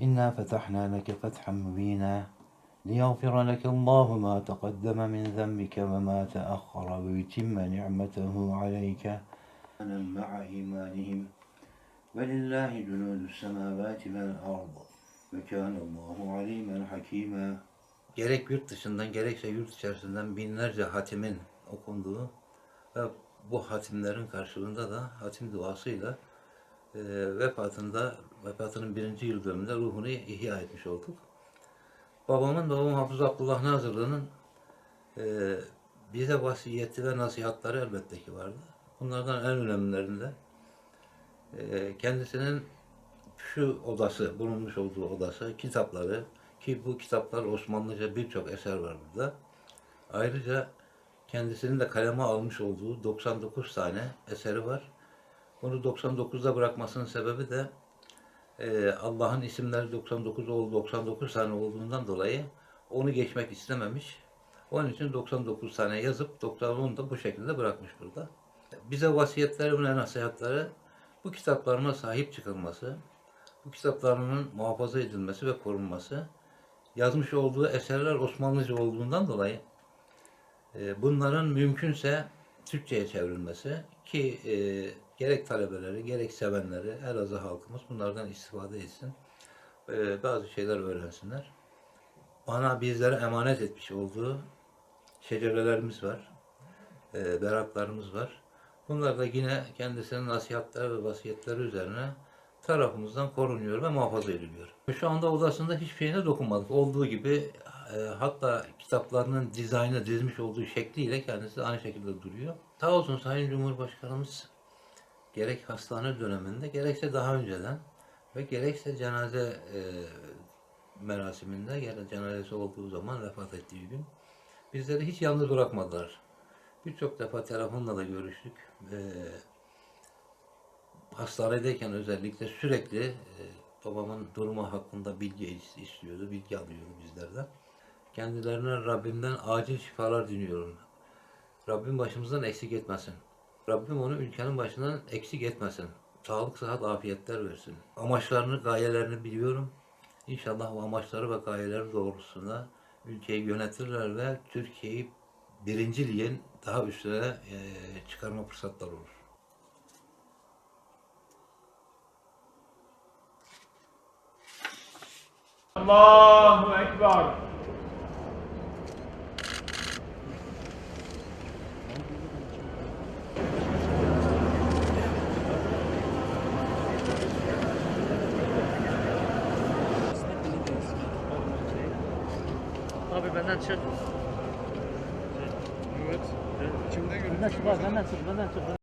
إنا فتحنا لك فتحا مبينا ليغفر لك الله ما تقدم من ذنبك وما تأخر ويتم نعمته عليك مع إيمانهم ولله جنود السماوات والأرض وكان الله عليما حكيما Gerek yurt dışından gerekse yurt içerisinden binlerce hatimin okunduğu ve bu hatimlerin karşılığında da hatim duasıyla e, vefatında vefatının birinci yıl dönümünde ruhunu ihya etmiş olduk. Babamın babam Hafız Abdullah Nazırlı'nın e, bize vasiyeti ve nasihatları elbette ki vardı. Bunlardan en önemlilerinde e, kendisinin şu odası, bulunmuş olduğu odası, kitapları ki bu kitaplar Osmanlıca birçok eser var burada. Ayrıca kendisinin de kaleme almış olduğu 99 tane eseri var. Bunu 99'da bırakmasının sebebi de e, Allah'ın isimleri 99 oldu, 99 tane olduğundan dolayı onu geçmek istememiş. Onun için 99 tane yazıp 90'ını da bu şekilde bırakmış burada. Bize vasiyetleri ve nasihatları bu kitaplarına sahip çıkılması, bu kitaplarının muhafaza edilmesi ve korunması, yazmış olduğu eserler Osmanlıca olduğundan dolayı e, bunların mümkünse Türkçe'ye çevrilmesi ki e, gerek talebeleri gerek sevenleri Elazığ halkımız bunlardan istifade etsin. E, bazı şeyler öğrensinler. Bana bizlere emanet etmiş olduğu şecerelerimiz var. E, beraklarımız var. Bunlar da yine kendisinin nasihatleri ve vasiyetleri üzerine tarafımızdan korunuyor ve muhafaza ediliyor. Şu anda odasında hiçbir şeyine dokunmadık. Olduğu gibi e, hatta kitaplarının dizaynı dizmiş olduğu şekliyle kendisi aynı şekilde duruyor. Sağ olsun Sayın Cumhurbaşkanımız gerek hastane döneminde gerekse daha önceden ve gerekse cenaze e, merasiminde ya cenazesi olduğu zaman vefat ettiği gün bizleri hiç yalnız bırakmadılar. Birçok defa telefonla da görüştük. E, hastanedeyken özellikle sürekli e, babamın durumu hakkında bilgi is- istiyordu, bilgi alıyordu bizlerden. Kendilerine Rabbimden acil şifalar diliyorum. Rabbim başımızdan eksik etmesin. Rabbim onu ülkenin başından eksik etmesin. Sağlık, sıhhat, afiyetler versin. Amaçlarını, gayelerini biliyorum. İnşallah o amaçları ve gayeleri doğrultusunda ülkeyi yönetirler ve Türkiye'yi birinciliğin daha üstüne e, çıkarma fırsatları olur. Allahu Ekber. Abi benden çık. Evet. İçimde Benden çık, bak, benden çık, benden çık.